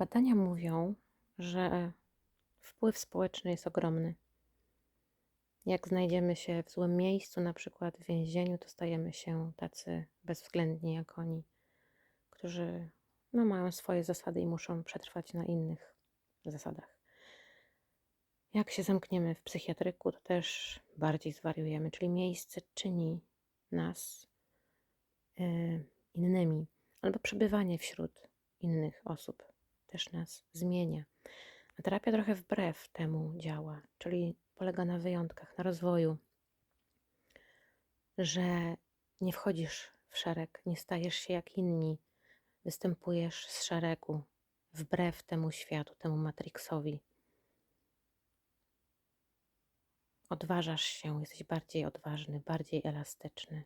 Badania mówią, że wpływ społeczny jest ogromny. Jak znajdziemy się w złym miejscu, na przykład w więzieniu, to stajemy się tacy bezwzględni jak oni, którzy no, mają swoje zasady i muszą przetrwać na innych zasadach. Jak się zamkniemy w psychiatryku, to też bardziej zwariujemy, czyli miejsce czyni nas y, innymi, albo przebywanie wśród innych osób też nas zmienia. A terapia trochę wbrew temu działa, czyli polega na wyjątkach, na rozwoju, że nie wchodzisz w szereg, nie stajesz się jak inni, występujesz z szeregu, wbrew temu światu, temu Matrixowi. Odważasz się, jesteś bardziej odważny, bardziej elastyczny.